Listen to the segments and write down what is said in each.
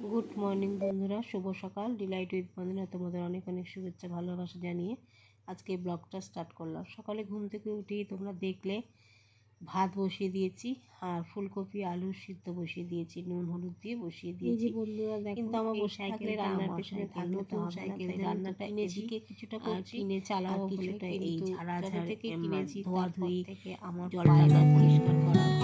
Good morning বন্ধুরা। শুভ সকাল। Deloitte with বন্ধুরা তোমাদের অনেক অনেক শুভেচ্ছা ভালোবাসা জানিয়ে আজকে ব্লগটা স্টার্ট করলাম। সকালে ঘুম থেকে উঠেই তোমরা দেখলে ভাত বসিয়ে দিয়েছি আর ফুলকপি আলু সিদ্ধ বসিয়ে দিয়েছি নুন হলুদ দিয়ে বসিয়ে দিয়েছি। বন্ধুরা দেখো কিন্তু আমার সাইকেলটা রান্নার পেছনে সাইকেল, থাকলে তো সাইকেল সাইকেল, রান্নাটা এদিকে কিছুটা করছি কিনে বলে কিছুটা এই কিন্তু ঝাড়া থেকে কিনেছি ধোয়া ধুই থেকে আমার পায়রা পরিষ্কার করা।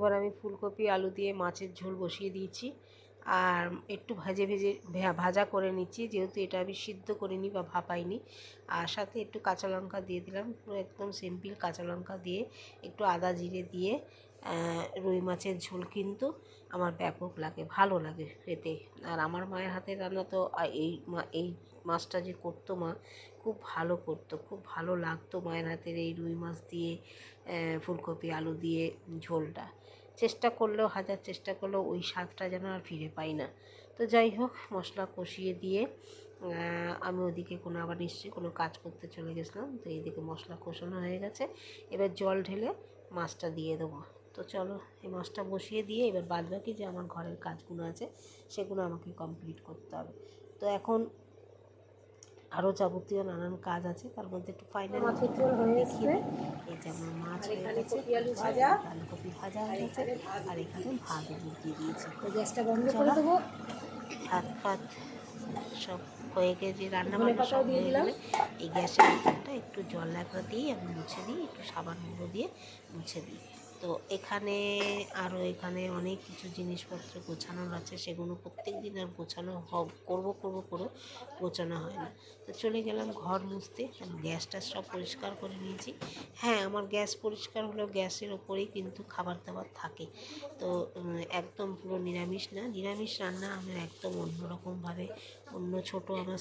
এবার আমি ফুলকপি, আলু দিয়ে মাছের ঝোল বসিয়ে দিয়েছি। আর একটু ভাজে ভেজে ভাজা করে নিচ্ছি। যেহেতু এটা আমি সিদ্ধ করিনি বা ভাপাইনি। আর সাথে একটু কাঁচা লঙ্কা দিয়ে দিলাম। পুরো একদম সিম্পল কাঁচা লঙ্কা দিয়ে একটু আদা জিরে দিয়ে রুই মাছের ঝোল কিন্তু আমার ব্যাপক লাগে, ভালো লাগে খেতে। আর আমার মায়ের হাতের রান্না তো এই মা, এই মাছটা যে করতো মা, খুব ভালো করতো, খুব ভালো লাগতো মায়ের হাতের এই রুই মাছ দিয়ে ফুলকপি, আলু দিয়ে ঝোলটা। চেষ্টা করলেও, হাজার চেষ্টা করলেও ওই স্বাদটা যেন আর ফিরে পাই না। তো যাই হোক, মশলা কষিয়ে দিয়ে আমি ওদিকে কোনো আবার নিশ্চয়ই কোনো কাজ করতে চলে গেছিলাম, তো এইদিকে মশলা কষানো হয়ে গেছে। এবার জল ঢেলে মাছটা দিয়ে দেবো। তো চলো, এই মাছটা বসিয়ে দিয়ে এবার বাদ বাকি যে আমার ঘরের কাজগুলো আছে, সেগুলো আমাকে কমপ্লিট করতে হবে। তো এখন আরও যাবতীয় নানান কাজ আছে তার মধ্যে একটু ফাইনাল মাছের ঝোল হয়ে দেখিয়ে এই যে আমার মাছ আর হয়ে এখানে গেছে কপি আলু ভাজা। বাঁধাকপি ভাজা হয়ে গেছে আর এখানে ভাত দিয়ে দিয়েছি তো গ্যাসটা বন্ধ করে। দেবো ভাত ফাত সব হয়ে গেছে রান্না বান্না সব দিয়ে হয়ে দিলাম। গেলে এই গ্যাসের ভিতরটা একটু জল লাগা দিই আমি মুছে দিই একটু সাবান গুঁড়ো দিয়ে মুছে দিই তো এখানে আরও এখানে অনেক কিছু জিনিসপত্র গোছানোর আছে, সেগুলো প্রত্যেক দিন আর গোছানো হব, করব করব করে গোছানো হয় না। তো চলে গেলাম ঘর মুছতে গ্যাসটা সব পরিষ্কার করে নিয়েছি। হ্যাঁ আমার গ্যাস পরিষ্কার হলেও গ্যাসের ওপরেই কিন্তু খাবার দাবার থাকে। তো একদম পুরো নিরামিষ না, নিরামিষ রান্না আমার একদম অন্যরকমভাবে, অন্য ছোট আমার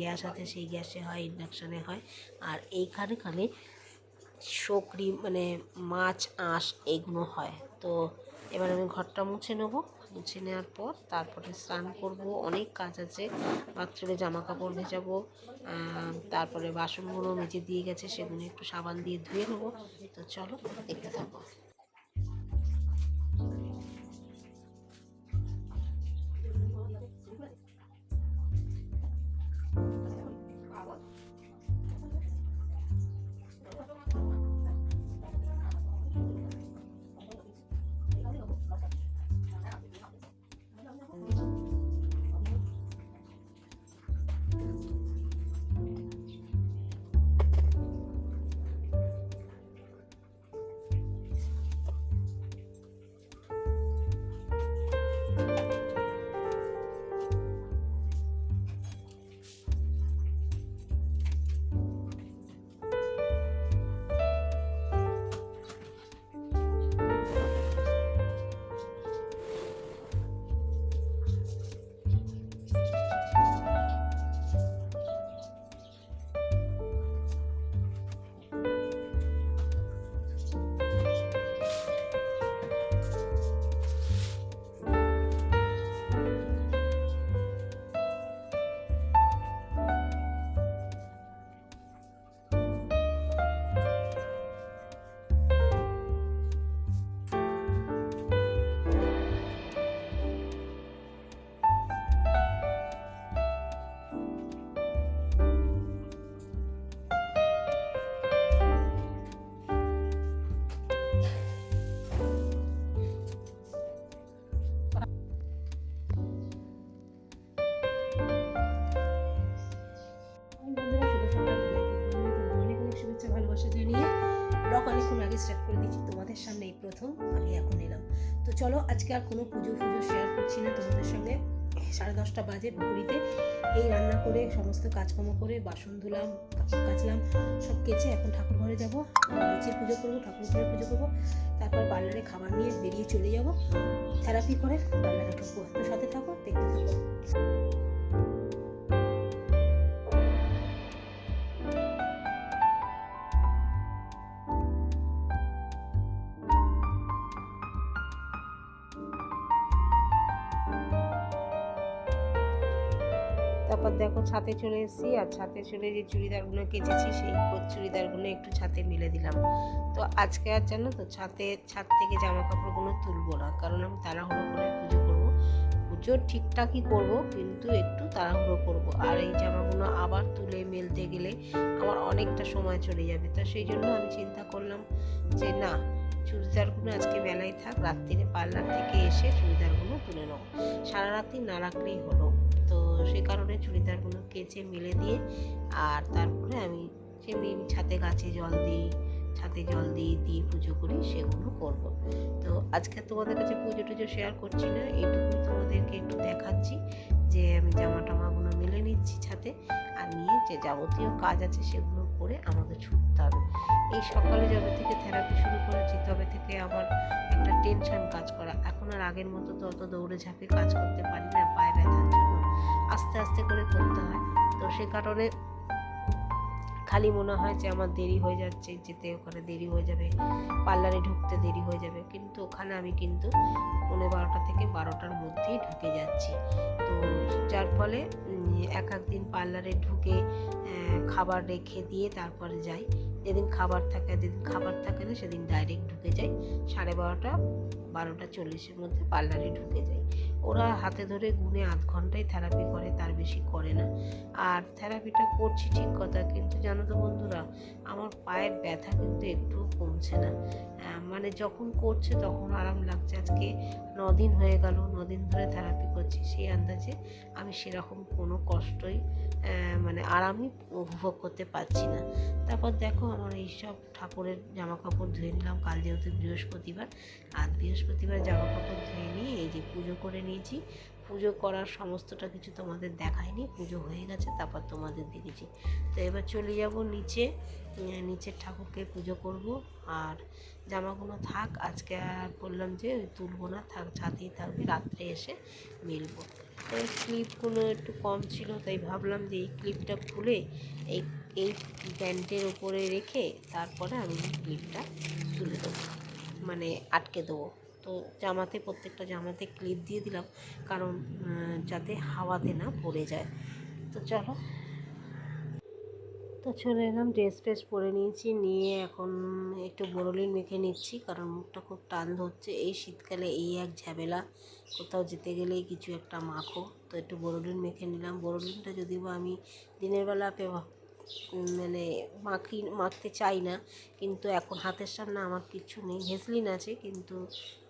গ্যাস আছে, সেই গ্যাসে হয়, ইন্ডাকশানে হয়। আর এইখানে খালি শকরি মানে মাছ, আঁশ এগুলো হয়। তো এবার আমি ঘরটা মুছে নেব। মুছে নেওয়ার পর তারপরে স্নান করব। অনেক কাজ আছে। বাথরুমে জামা কাপড় ভেজাবো তারপরে বাসনগুলো মেজে দিয়ে গেছে, সেগুলো একটু সাবান দিয়ে ধুয়ে নেব। তো চলো দেখতে থাকো। তোমাদের সামনে এই প্রথম, আমি এখন এলাম। তো চলো, আজকে আর কোনো পুজো ফুজো শেয়ার করছি না তোমাদের সঙ্গে। সাড়ে দশটা বাজে পুকুরিতে এই রান্না করে, সমস্ত কাজকর্ম করে, বাসন ধুলাম, কাপড় কাচলাম, সব কেচে এখন ঠাকুর ঘরে যাব। নিচের পুজো করব, ঠাকুর ঘরে পুজো করব। তারপর পার্লারে খাবার নিয়ে বেরিয়ে চলে যাব। থেরাপি করে পার্লারে ঢুকবো। তো সাথে থাকো, দেখতে থাকো। তারপর দেখো ছাতে চলে এসেছি, আর ছাতে চলে যে চুড়িদারগুলো কেচেছি, সেই চুড়িদারগুলো একটু ছাতে মিলে দিলাম। তো আজকে আর জানো তো, ছাতে, ছাদ থেকে জামা কাপড়গুলো তুলবো না, কারণ আমি তাড়াহুড়ো করে পুজো করব। পুজো ঠিকঠাকই করব, কিন্তু একটু তাড়াহুড়ো করব। আর এই জামাগুলো আবার তুলে মেলতে গেলে আমার অনেকটা সময় চলে যাবে। তো সেই জন্য আমি চিন্তা করলাম যে না, চুড়িদারগুলো আজকে বেলায় থাক, রাত্রিরে পার্লার থেকে এসে চুড়িদারগুলো তুলে নেব। সারা রাত্রি না রাখলেই হলো। তো সেই কারণে চুড়িদারগুলো কেচে মেলে দিয়ে আর তারপরে আমি যেমনি ছাতে গাছে জল দিই, ছাতে জল দিয়ে দিয়ে পুজো করি, সেগুলো করব। তো আজকে তোমাদের কাছে পুজো টুজো শেয়ার করছি না, এইটুকুই তোমাদেরকে একটু দেখাচ্ছি যে আমি জামা টামাগুলো মেলে নিচ্ছি ছাতে আর নিয়ে যে যাবতীয় কাজ আছে সেগুলো করে আমাকে ছুটতে হবে। এই সকালে যবে থেকে থেরাপি শুরু করেছি, তবে থেকে আমার একটা টেনশন কাজ করা। এখন আর আগের মতো তো অত দৌড়ে ঝাঁপে কাজ করতে পারি না, পায়ে আস্তে আস্তে করে করতে হয়। তো সে কারণে খালি মনে হয় যে আমার দেরি হয়ে যাচ্ছে, যেতে ওখানে দেরি হয়ে যাবে, পার্লারে ঢুকতে দেরি হয়ে যাবে। কিন্তু ওখানে আমি কিন্তু পৌনে বারোটা থেকে বারোটার মধ্যেই ঢুকে যাচ্ছি। তো যার ফলে এক এক দিন পার্লারে ঢুকে খাবার রেখে দিয়ে তারপরে যাই। যেদিন খাবার থাকে, যেদিন খাবার থাকে না, সেদিন ডাইরেক্ট ঢুকে যাই। সাড়ে বারোটা বারোটা চল্লিশের মধ্যে পার্লারে ঢুকে যাই। ওরা হাতে ধরে গুনে আধ ঘন্টায় থেরাপি করে, তার বেশি করে না। আর থেরাপিটা করছি ঠিক কথা, কিন্তু জানো তো বন্ধুরা, আমার পায়ের ব্যথা কিন্তু একটুও কমছে না। মানে যখন করছে তখন আরাম লাগছে। আজকে দিন হয়ে গেল, নদিন ধরে থেরাপি করছি, সেই আন্দাজে আমি সেরকম কোনো কষ্টই মানে আরামই উপভোগ করতে পারছি না। তারপর দেখো আমার এইসব ঠাকুরের জামা কাপড় ধুয়ে নিলাম, কাল যেহেতু বৃহস্পতিবার আর বৃহস্পতিবার জামা কাপড় ধুয়ে নিয়ে এই যে পুজো করে নিয়েছি পুজো করার সমস্তটা কিছু তোমাদের দেখায়নি, পুজো হয়ে গেছে, তারপর তোমাদের দেখেছি। তো এবার চলে যাব নিচে নিচের ঠাকুরকে পুজো করব, আর জামাগুলো থাক, আজকে আর বললাম যে তুলবো না, থাক ছাতেই থাকবে, রাত্রে এসে মেলবো। তো ক্লিপগুলো একটু কম ছিল, তাই ভাবলাম যে এই ক্লিপটা খুলে এই এই প্যান্টের উপরে রেখে তারপরে আমি ক্লিপটা তুলে দেবো মানে আটকে দেবো। তো জামাতে, প্রত্যেকটা জামাতে ক্লিপ দিয়ে দিলাম। কারণ যাতে হাওয়াতে না পড়ে যায়। তো চলো। তো চলে এলাম ড্রেস ফ্রেস পরে নিয়েছি। নিয়ে এখন একটু বরলিন মেখে নিচ্ছি, কারণ মুখটা খুব টান ধরছে। এই শীতকালে এই এক ঝামেলা। কোথাও যেতে গেলেই কিছু একটা মাখো। তো একটু বরলিন মেখে নিলাম। বরলিনটা যদিও আমি দিনের বেলা মানে মাখি, মাখতে চাই না। কিন্তু এখন হাতের সামনে আমার কিচ্ছু নেই। ভেসলিন আছে, কিন্তু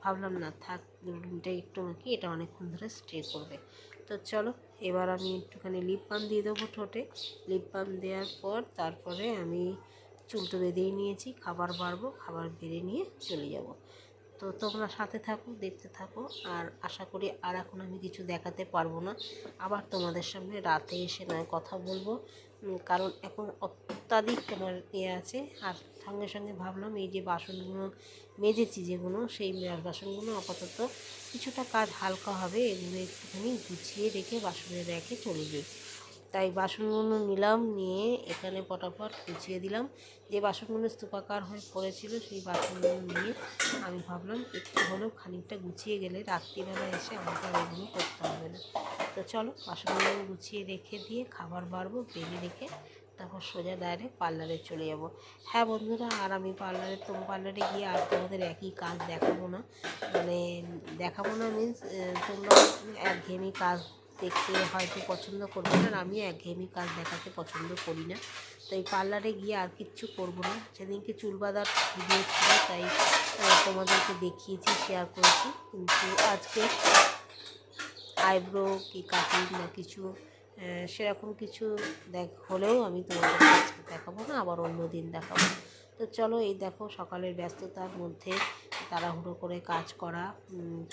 ভাবলাম না, থাক বরলিনটা একটু মাখি এটা অনেকক্ষণ ধরে স্টে করবে। তো চলো, এবার আমি একটুখানি লিপ বাম দিয়ে দেবো ঠোঁটে। লিপ বাম দেওয়ার পর তারপরে আমি চুলটো বেঁধেই নিয়েছি, খাবার বাড়বো, খাবার বেড়ে নিয়ে চলে যাব। তো তোমরা সাথে থাকো, দেখতে থাকো, আর আশা করি আর এখন আমি কিছু দেখাতে পারব না। আবার তোমাদের সামনে রাতে এসে নয়, কথা বলব। কারণ এখন অত্যাধিক তোমার ইয়ে আছে। আর সঙ্গে সঙ্গে ভাবলাম এই যে বাসনগুলো মেজেছি যেগুলো, সেই বাসনগুলো আপাতত কিছুটা কাজ হালকা হবে, এগুলো একটুখানি গুছিয়ে রেখে বাসনের রেখে চলে যাই তাই বাসনগুলো নিলাম, নিয়ে এখানে পটাপট গুছিয়ে দিলাম। যে বাসনগুলো স্তূপাকার হয়ে পড়েছিল, সেই বাসনগুলো নিয়ে আমি ভাবলাম, একটু হলেও খানিকটা গুছিয়ে গেলে রাত্রিবেলা এসে আমাকে আর এগুলো করতে হবে না। তো চলো, বাসনগুলো গুছিয়ে রেখে দিয়ে খাবার বাড়বো বেড়ে রেখে তারপর সোজা ডাইরেক্ট পার্লারে চলে যাব। হ্যাঁ বন্ধুরা, আর আমি পার্লারে তোম পার্লারে গিয়ে আর তোমাদের একই কাজ দেখাবো না। মানে দেখাবো না মিন্স তোমরা একঘেয়েমি কাজ দেখতে হয়তো পছন্দ করব না। আমি একঘেয়েমি কাজ দেখাতে পছন্দ করি না। তো এই পার্লারে গিয়ে আর কিচ্ছু করব না। সেদিনকে চুল বাঁধার ভিডিও তাই তোমাদেরকে দেখিয়েছি শেয়ার করেছি। কিন্তু আজকে আইব্রো কি কাটিং না কিছু সেরকম কিছু দেখ, হলেও আমি তোমাদের দেখাবো না, আবার অন্য দিন দেখাবো। তো চলো এই দেখো সকালের ব্যস্ততার মধ্যে তাড়াহুড়ো করে কাজ করা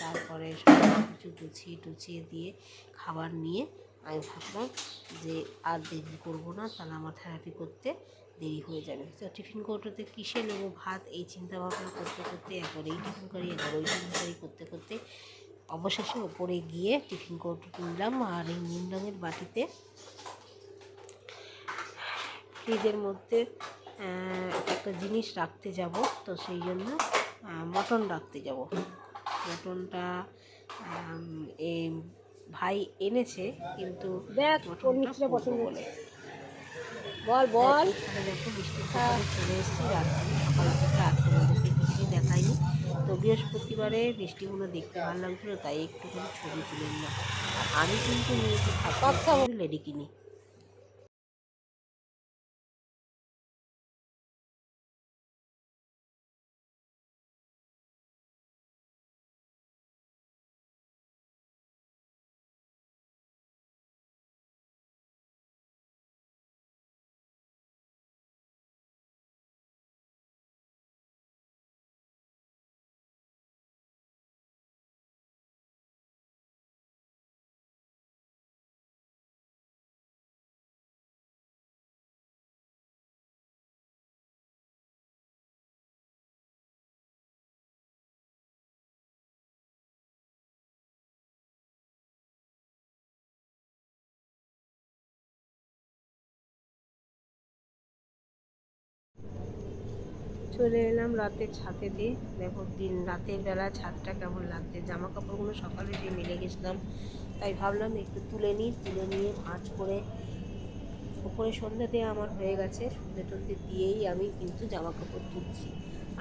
তারপরে সব কিছু গুছিয়ে টুছিয়ে দিয়ে খাবার নিয়ে আমি ভাবলাম যে আর দেরি করব না, তাহলে আমার থেরাপি করতে দেরি হয়ে যাবে। তো টিফিন কৌটোতে কিসে নেব? ভাত, এই চিন্তা ভাবনা করতে করতে, একবার এই টিফিন করি, একবার ওই টিফিন করি, করতে করতে অবশেষে ওপরে গিয়ে টিফিন কৌটোটি নিলাম আর এই নীল রঙের বাটিতে ফ্রিজের মধ্যে একটা জিনিস রাখতে যাব। তো সেই জন্য মটন রাখতে যাব। মটনটা আম, এ ভাই এনেছে কিন্তু বলে। বল বল। দেখো বৃষ্টির চলে এসেছি রাত্রি সকাল থেকে রাত্রে মধ্যে বৃষ্টি দেখায়নি তো বৃহস্পতিবারে বৃষ্টিগুলো দেখতে ভালো লাগছিল তাই একটুখানি ছবি তুলে নিলাম। আমি কিন্তু কথা বল। লেডি কিনি চলে এলাম ছাদে দিয়ে। দেখো, দিন রাতের বেলা ছাদটা কেমন লাগছে। জামা কাপড়গুলো সকালে যে মেলে গেছিলাম, তাই ভাবলাম একটু তুলে নিই। তুলে নিয়ে ভাঁজ করে উপরে সন্ধ্যে দিয়ে আমার হয়ে গেছে। সন্ধ্যে টন্ধে দিয়েই আমি কিন্তু জামা কাপড় তুলছি।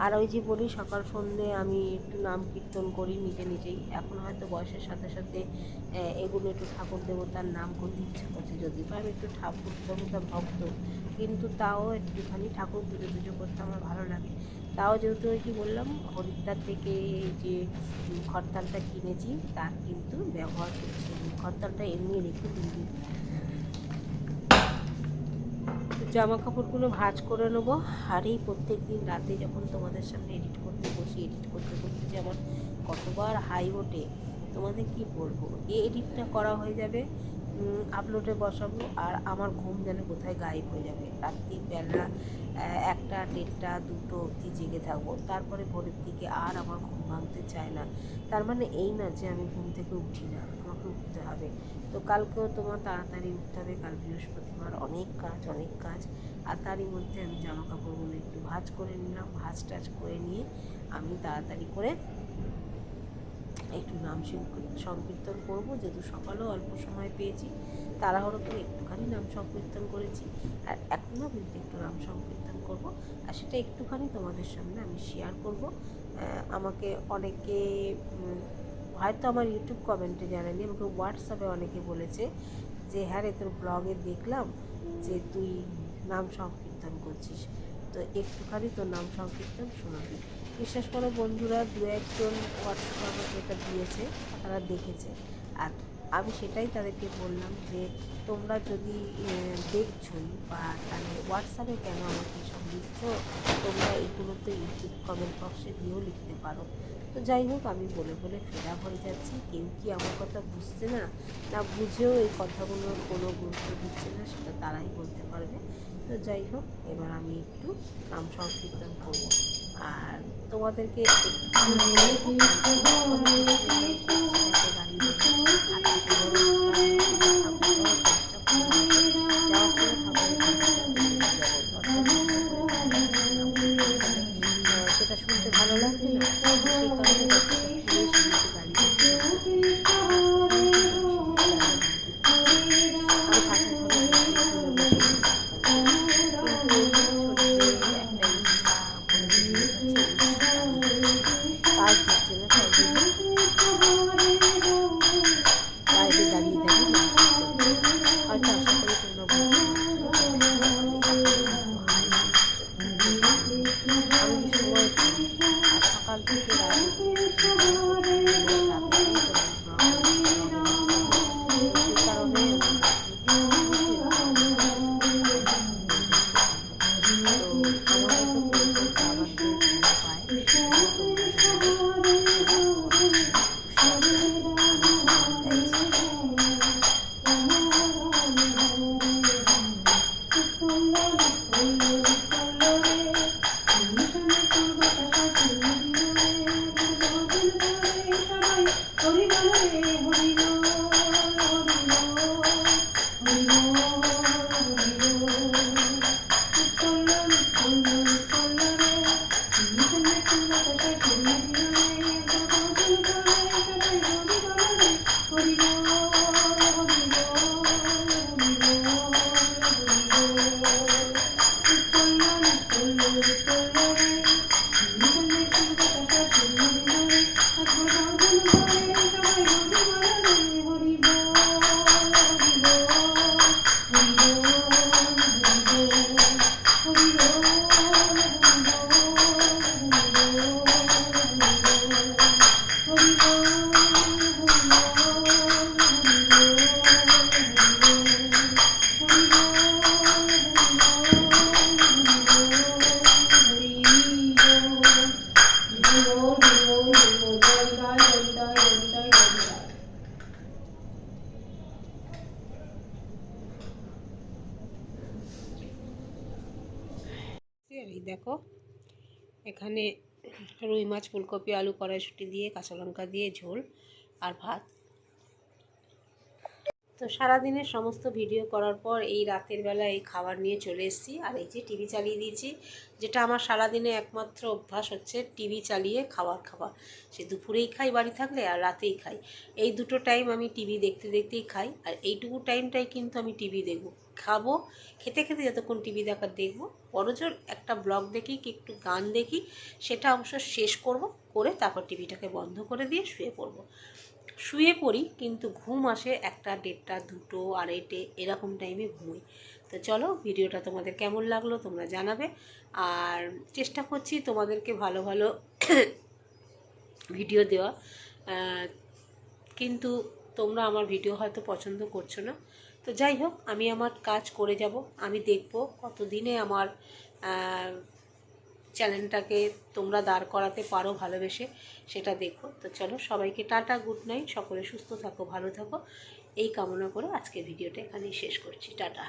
আর ওই যে বলি, সকাল সন্ধ্যে আমি একটু নাম কীর্তন করি নিজে নিজেই। এখন হয়তো বয়সের সাথে সাথে এগুলো একটু ঠাকুর দেবতার নাম করতে ইচ্ছা করছে। যদি বা আমি একটু ঠাকুর দেবতার ভক্ত কিন্তু তাও একটুখানি ঠাকুর পুজো টুজো করতে আমার ভালো লাগে। তাও যেহেতু ওই কি বললাম, হরিদ্বার থেকে যে খরতালটা কিনেছি, তার কিন্তু ব্যবহার করছি। খরতালটা এমনি রেখে দিই জামা কাপড়গুলো ভাঁজ করে নেব। আর এই প্রত্যেক দিন রাতে যখন তোমাদের সামনে এডিট করতে বসি এডিট করতে করতে যে আমার কতবার হাই ওঠে, তোমাদের কি বলব? এই এডিটটা করা হয়ে যাবে। আপলোডে বসাবো আর আমার ঘুম যেন কোথায় গায়েব হয়ে যাবে। রাত্রিবেলা একটা দেড়টা দুটো অবধি জেগে থাকব। তারপরে ভোরের দিকে আর আমার ঘুম ভাঙতে চায় না। তার মানে এই না যে আমি ঘুম থেকে উঠি না, আমাকে উঠতে হবে। তো কালকেও তোমার তাড়াতাড়ি উঠতে হবে, কাল বৃহস্পতিবার অনেক কাজ অনেক কাজ। আর তারই মধ্যে আমি জামা কাপড়গুলো একটু ভাঁজ করে নিলাম ভাঁজ টাজ করে নিয়ে আমি তাড়াতাড়ি করে একটু নাম সংকীর- সংকীর্তন করব, যেহেতু সকালেও অল্প সময় পেয়েছি, তাড়াহুড়ো করে একটুখানি নাম সংকীর্তন করেছি, আর এখনও কিন্তু একটু নাম সংকীর্তন করব, আর সেটা একটুখানি তোমাদের সামনে আমি শেয়ার করব। আমাকে অনেকে হয়তো আমার ইউটিউব কমেন্টে জানানি আমাকে হোয়াটসঅ্যাপে অনেকে বলেছে যে হ্যাঁ রে, তোর ব্লগে দেখলাম যে, তুই নাম সংকীর্তন করছিস। তো একটুখানি তোর নাম সংকীর্তন শোনাবি। বিশ্বাস করো বন্ধুরা, দু একজন হোয়াটসঅ্যাপ আমাকে এটা দিয়েছে, তারা দেখেছে। আর আমি সেটাই তাদেরকে বললাম যে, তোমরা যদি দেখছোই বা তাহলে হোয়াটসঅ্যাপে কেন আমাকে সব লিখছ, তোমরা এগুলো তো ইউটিউব কমেন্ট বক্সে দিয়েও লিখতে পারো। তো যাই হোক, আমি বলে বলে ফেরা হয়ে যাচ্ছি। কেউ কি আমার কথা বুঝছে না? না বুঝেও এই কথাগুলোর কোনো গুরুত্ব দিচ্ছে না, সেটা তারাই বলতে পারবে। তো যাই হোক এবার আমি একটু নাম সংকীর্তন করব। আর তোমাদেরকে Thank you. এই দেখো। এখানে রুই মাছ, ফুলকপি, আলু, কড়াইশুটি দিয়ে, কাঁচা লঙ্কা দিয়ে, ঝোল আর ভাত। তো সারাদিনের সমস্ত ভিডিও করার পর এই রাতের বেলা এই খাবার নিয়ে চলে এসেছি। আর এই যে টিভি চালিয়ে দিয়েছি, যেটা আমার সারাদিনে একমাত্র অভ্যাস হচ্ছে টিভি চালিয়ে খাবার খাওয়া। সে দুপুরেই খাই, বাড়ি থাকলে আর রাতেই খাই। এই দুটো টাইম আমি টিভি দেখতে দেখতেই খাই, আর এইটুকু টাইমটাই কিন্তু আমি টিভি দেখব। খাব। খেতে খেতে যতক্ষণ টিভি দেখার দেখব। বড়জোর একটা ব্লগ দেখি কি একটু গান দেখি, সেটা অবশ্য শেষ করব, করে তারপর টিভিটাকে বন্ধ করে দিয়ে শুয়ে পড়ব। শুয়ে পড়ি, কিন্তু ঘুম আসে একটা দেড়টা, দুটো, আড়াইটে, এরকম টাইমে ঘুমোই। তো চলো, ভিডিওটা তোমাদের কেমন লাগল তোমরা জানাবে। আর চেষ্টা করছি তোমাদেরকে ভালো ভালো ভিডিও দেওয়া। কিন্তু তোমরা আমার ভিডিও হয়তো পছন্দ করছ না। তো যাই হোক, আমি আমার কাজ করে যাব। আমি দেখব কতদিনে আমার চ্যানেলটাকে তোমরা দাঁড় করাতে পারো ভালোবেসে, সেটা দেখো তো চলো, সবাইকে টাটা, গুড নাইট, সকলে সুস্থ থাকো, ভালো থাকো। এই কামনা করে আজকে ভিডিওটা এখানেই শেষ করছি। টাটা।